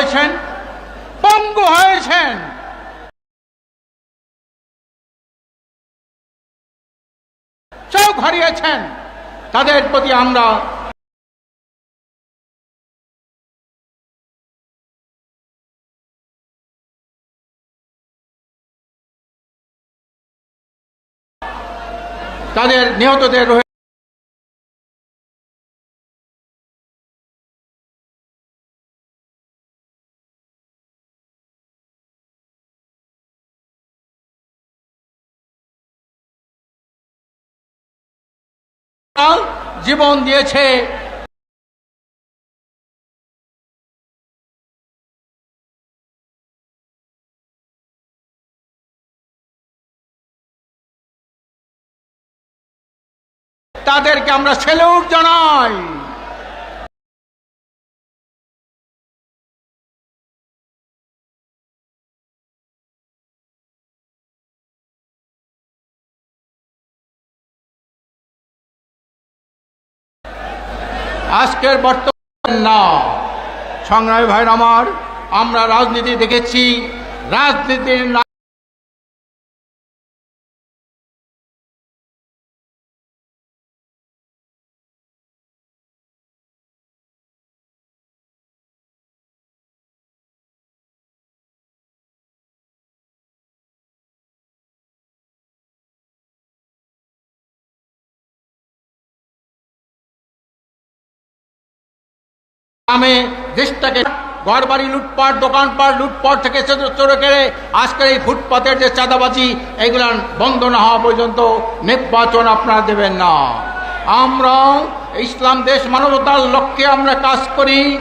হয়েছেন পঙ্গু হয়েছেন। চোখ হারিয়েছেন তাদের প্রতি আমরা তাদের নিহতদের জীবন দিয়েছে। তাদেরকে আমরা সেলুট জানাই। আজকের বর্তমান না সংগ্রামী ভাইর আমার আমরা রাজনীতি দেখেছি রাজনীতির নামে দেশটাকে ঘরবাড়ি, লুটপাট, দোকানপাট, লুটপাট থেকে চোর- কেড়ে আজকের এই ফুটপাতের যে চাঁদাবাজি এগুলো বন্ধ না হওয়া পর্যন্ত নির্বাচন আপনারা দেবেন না। আমরা ইসলাম দেশ মানবতার লক্ষ্যে আমরা কাজ করি।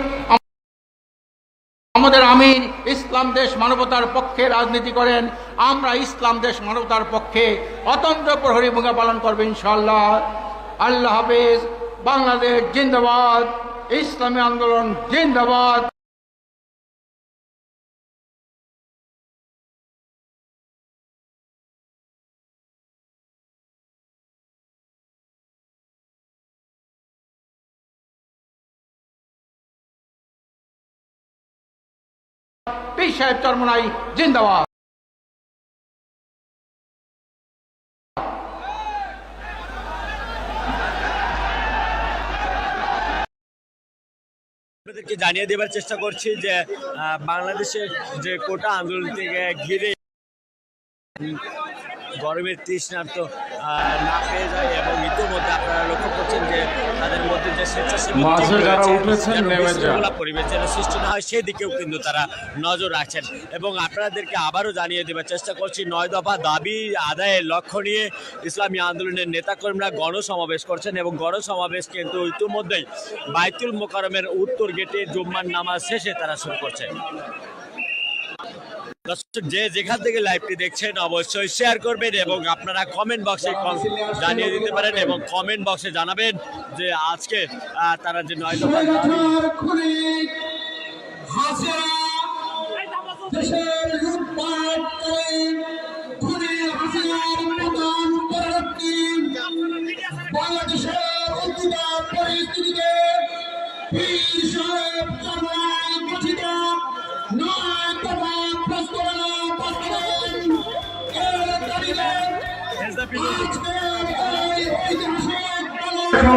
আমাদের আমির ইসলাম দেশ মানবতার পক্ষে রাজনীতি করেন। আমরা ইসলাম দেশ মানবতার পক্ষে অতন্ত্র প্রহরী ভূমিকা পালন করব ইনশাল্লাহ আল্লাহ হাফেজ। বাংলাদেশ জিন্দাবাদ। ইসলামী আন্দোলন জিন্দাবাদ। পীর সাহেব চরমনাই জিন্দাবাদ। আপনাদেরকে জানিয়ে দেবার চেষ্টা করছি যে বাংলাদেশের যে কোটা আন্দোলন থেকে ঘিরে গরমের তৃষ্ণার্ত আহ, না পেয়ে যায় এবং ইতিমধ্যে আপনারা লক্ষ্য করছেন যে তাদের মধ্যে যে স্বেচ্ছাসেবী মাঝে যারা উঠেছেন নেমে যান। বিশৃঙ্খলা সৃষ্টি না হয় সেদিকেও কিন্তু তারা নজর রাখছেন এবং আপনাদেরকে আবারও জানিয়ে দেবার চেষ্টা করছি নয় দফা দাবি আদায়ের লক্ষ্য নিয়ে ইসলামী আন্দোলনের নেতাকর্মীরা গণসমাবেশ করছেন এবং গণসমাবেশ কিন্তু ইতিমধ্যেই বাইতুল মোকারমের উত্তর গেটে জুম্মার নামাজ শেষে তারা শুরু করছে দর্শক যে যেখান থেকে লাইভটি দেখছেন অবশ্যই শেয়ার করবেন এবং আপনারা কমেন্ট বক্সে জানিয়ে দিতে পারেন এবং কমেন্ট বক্সে জানাবেন যে আজকে তারা যে নয় দফা দাবি হাসিনার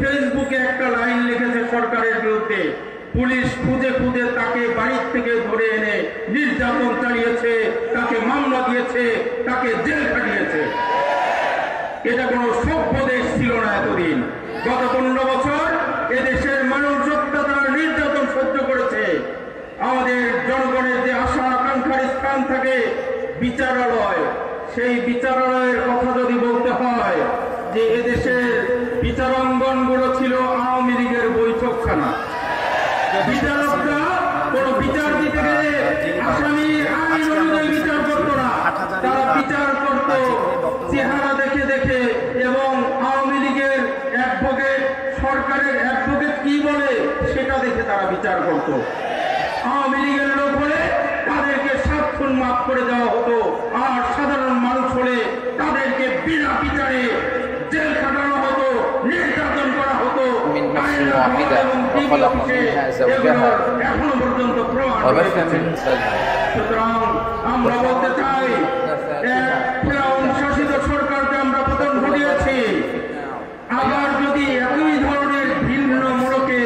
ফেসবুকে একটা লাইন লিখেছে সরকারের বিরুদ্ধে। পুলিশ খুঁজে খুঁজে তাকে বাড়ির থেকে ধরে এনে নির্যাতন চালিয়েছে, তাকে মামলা দিয়েছে, তাকে জেল খাটিয়েছে। এটা কোনো সভ্য দেশ ছিল না এতদিন। গত পনেরো বছর এদেশের মানুষ অত্যাচার নির্যাতন সহ্য করেছে। আমাদের জনগণের যে আশা, আকাঙ্ক্ষার স্থান থাকে, বিচারালয়। সেই বিচারালয়ের কথা যদি বলতে হয় যে এদেশের বিচারাঙ্গনগুলো ছিল আওয়ামী লীগের বৈঠকখানা। বিচারকরা কোন বিচার দিতে গেলে আসামি আইন অনুযায়ী বিচার করত না। তারা বিচার করত চেহারা দেখে দেখে এবং আওয়ামী লীগের অ্যাডভোকেট, সরকারের অ্যাডভোকেট কি বলে সেটা দেখে তারা বিচার করত। আওয়ামী লীগের লোক হলে তাদেরকে সাতক্ষণ মাফ করে দেওয়া হতো। আর সাধারণ মানুষ হলে তাদেরকে বিনা বিচারে ফেরাউন শাসিত সরকারকে আমরা পতন ঘটিয়েছি আবার যদি একই ধরনের ভিন্ন মোড়কে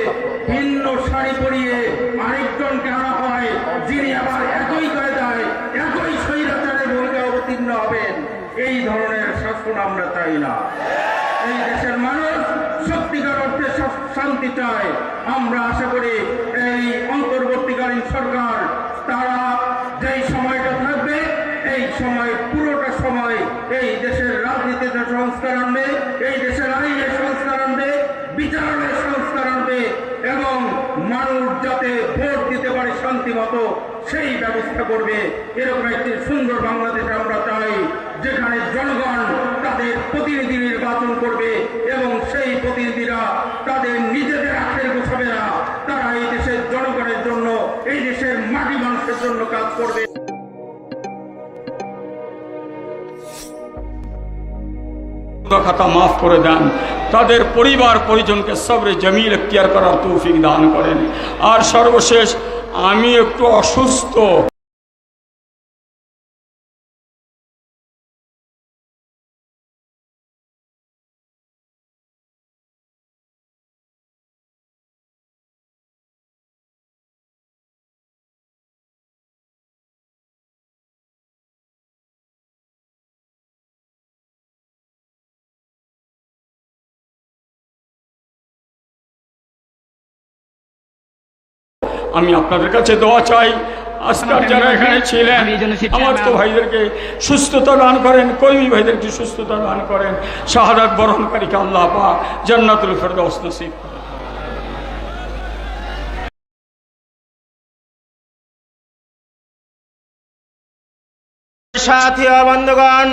ভিন্ন শাড়ি পরিয়ে আরেকজনকে আনা হয় যিনি আবার একই কায়দায় একই স্বৈরাচারের ভূমিকা অবতীর্ণ হবেন এই ধরনের শাসন আমরা চাই না। এই দেশের মানুষ সত্যিকার অর্থে শান্তি চায়। আমরা আশা করি এই অন্তর্বর্তীকালীন সরকার, তারা যেই সময়টা থাকবে, এই সময়, পুরোটা সময় এই দেশের রাজনীতিতে সংস্কার আনবে, এই দেশের আইনের সংস্কার আনবে, বিচারের সংস্কার আনবে এবং মানুষ যাতে ভোট দিতে পারে শান্তি মতো, সেই ব্যবস্থা করবে। এরকম একটি সুন্দর বাংলাদেশ খাতা মাফ করে দেন। তাদের পরিবার পরিজনকে সবরে জমিল এখতিয়ার করার তৌফিক দান করেন। আর সর্বশেষ, আমি একটু অসুস্থ। আমি আপনাদের কাছে দোয়া চাই আজকাল যারা এখানে ছিলেন আমার তো ভাইদেরকে সুস্থতা দান করেন কর্মী ভাইদেরকে সুস্থতা দান করেন শাহাদাত বরণকারীকে আল্লাহ পা জান্নাতুল ফেরদৌস নসিব করেন। সাথী বন্ধুগণ